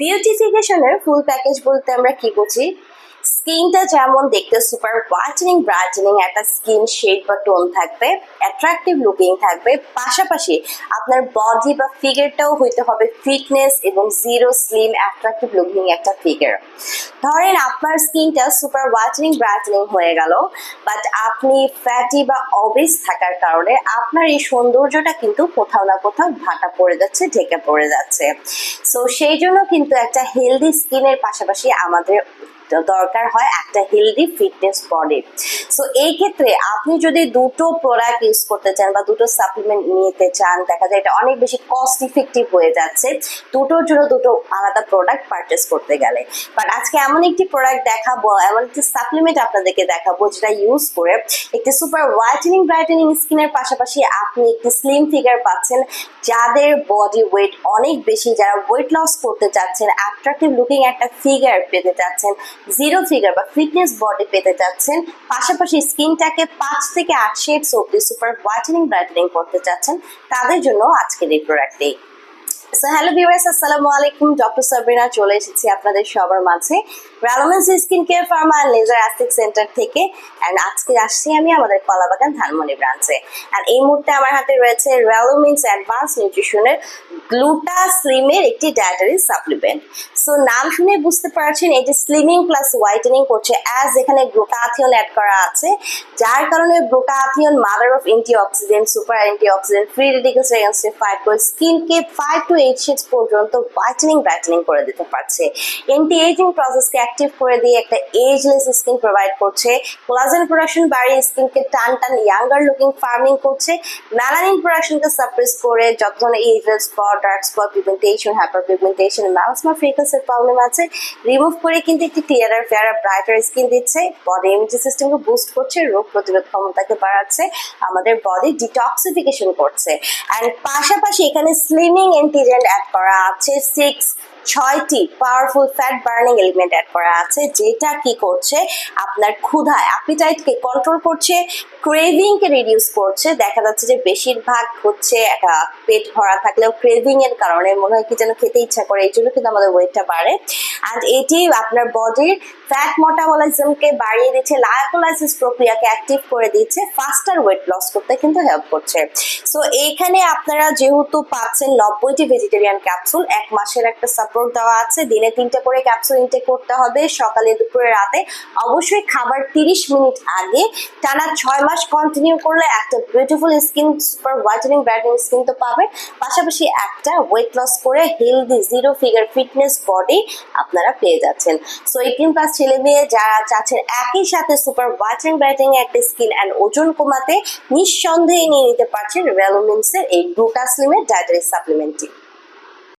বিউটিফিকেশনের full package বলতে আমরা কি বুঝি? স্কিনটা যেমন দেখতে সুপার হোয়াইটেনিং ব্রাইটেনিং একটা স্কিন শেড বা টোন থাকবে অ্যাট্রাকটিভ লুকিং থাকবে। পাশাপাশি আপনার বডি বা ফিগারটাও হইতে হবে ফিটনেস এবং জিরো স্লিম অ্যাট্রাকটিভ লুকিং একটা ফিগার ধরেন আপনার স্কিনটা সুপার হোয়াইটেনিং ব্রাইটেনিং হয়ে গেল বাট আপনি ফ্যাটি বা অবেস থাকার কারণে আপনার এই সৌন্দর্যটা কিন্তু কোথাও না কোথাও ভাটা পড়ে যাচ্ছে, ঢেকে পড়ে যাচ্ছে। সো সেই জন্য কিন্তু একটা হেলদি স্কিনের পাশাপাশি আমাদের দরকার হয় একটা হেলদি ফিটনেস বডি সো এই ক্ষেত্রে আপনি যদি দুটো প্রোডাক্ট ইউজ করতে চান বা দুটো সাপ্লিমেন্ট নিতে চান, দেখা যায় এটা অনেক বেশি কস্ট ইফেক্টিভ হয়ে যাচ্ছে, দুটোর জন্য দুটো আলাদা প্রোডাক্ট পারচেস করতে গেলে। বাট আজকে এমন একটি প্রোডাক্ট দেখাবো, এমন একটি সাপ্লিমেন্ট আপনাদেরকে দেখাবো যেটা ইউজ করে একটি সুপার হোয়াইটেনিং ব্রাইটেনিং স্কিনের পাশাপাশি আপনি একটি স্লিম ফিগার পাচ্ছেন, যাদের বডি ওয়েট অনেক বেশি, যারা ওয়েট লস করতে চাচ্ছেন অ্যাট্রাকটিভ লুকিং একটা ফিগার পেতে চাচ্ছেন জিরো ফিগার বা ফিটনেস বডি পেতে চাচ্ছেন। পাশাপাশি স্কিনটাকে পাঁচ থেকে আট শেডস অব্দি সুপার হোয়াইটেনিং ব্রাইটেনিং করতে চাচ্ছেন। তাদের জন্য আজকের এই প্রোডাক্টটি হ্যালো ভিউয়ার্স আসসালামু আলাইকুম ডক্টর সাবরিনা চলে এসেছি আপনাদের সবার মাঝে। রেলোমেন্স skin care pharma and laser aesthetic centre থেকে। অ্যান্ড আজকে আসছি আমি আমাদের কলাবাগান ধানমনি ব্রাঞ্চে অ্যান্ড এই মুহূর্তে আমার হাতে রয়েছে রেলোমেন্স অ্যাডভান্স নিউট্রিশনের গ্লুটা স্লিমের একটি ডায়েটারি সাপ্লিমেন্ট সো নাম শুনে বুঝতে পারছেন এটি স্লিমিং প্লাস হোয়াইটেনিং করছে অ্যাজ এখানে গ্লুটাথিয়ন অ্যাড করা আছে। যার কারণে glutathione mother of antioxidant super antioxidant free radicals এগেন্স্টে fight করে স্কিনকে ফাইভ টু এইট শেডস পর্যন্ত হোয়াইটেনিং ব্রাইটেনিং করে দিতে পারছে। অ্যান্টি এজিং প্রসেসকে অ্যাক্টিভ করে দিয়ে একটা এজলেস স্কিন প্রোভাইড করছে। কোলাজেন প্রোডাকশন বাড়িয়ে স্কিনকে টান টান ইয়াঙ্গার লুকিং ফার্মিং করছে। ম্যালানিন প্রোডাকশনকে সাপ্রেস করে যত ধরনের ages spot dark spot pigmentation hyper pigmentation melasma ফ্রিকাসের problem আছে রিমুভ করে কিন্তু একটি ক্লিয়ারার ফেয়ার ব্রাইটার স্কিন দিচ্ছে। বডি ইমিউনিটি সিস্টেমকে বুস্ট করছে, রোগ প্রতিরোধ ক্ষমতাকে বাড়াচ্ছে, আমাদের বডি ডিটক্সিফিকেশন করছে। অ্যান্ড পাশাপাশি এখানে স্লিমিং এন্টিজেন্ট অ্যাড করা আছে সিক্স ছয়টি powerful fat burning element add করা আছে, যেটা কি করছে? আপনার ক্ষুধা অ্যাপিটাইটকে কন্ট্রোল করছে ক্রেভিংকে রিডিউস করছে, দেখা যাচ্ছে যে বেশিরভাগ হচ্ছে একটা পেট ভরা থাকলেও ক্রেভিং এর কারণে মনে হয় কি যেন খেতে ইচ্ছা করে, এই জন্য কিন্তু আমাদের ওয়েটটা বাড়ে। অ্যান্ড এটি আপনার বডির ফ্যাট মটাবলিজমকে বাড়িয়ে দিচ্ছে লাইকোলাইসিস প্রক্রিয়াকে অ্যাক্টিভ করে দিচ্ছে ফাস্টার ওয়েট লস করতে কিন্তু হেল্প করছে। সো এইখানে আপনারা যেহেতু পাচ্ছেন নব্বইটি ভেজিটেরিয়ান ক্যাপসুল এক মাসের একটা সাপোর্ট দেওয়া আছে। দিনে তিনটে করে ক্যাপসুল ইনটেক করতে হবে সকালে, দুপুরে, রাতে। অবশ্যই খাবার তিরিশ মিনিট আগে। টানা ছয় মাস কন্টিনিউ করলে একটা beautiful skin super whitening brightening skin তো পাবে পাশাপাশি একটা ওয়েট লস করে healthy zero figure fitness body আপনারা পেয়ে যাচ্ছেন। সো এইটিন প্লাস ছেলে মেয়ে যারা চাচ্ছেন একই সাথে সুপার হোয়াইটেনিং ব্রাইটেনিং একটা স্কিন অ্যান্ড ওজন কমাতে নিঃসন্দেহে নিয়ে নিতে পারছেন রেলোমিন্সের এই গ্লুটাসলিমের ডায়েটারি সাপ্লিমেন্টটি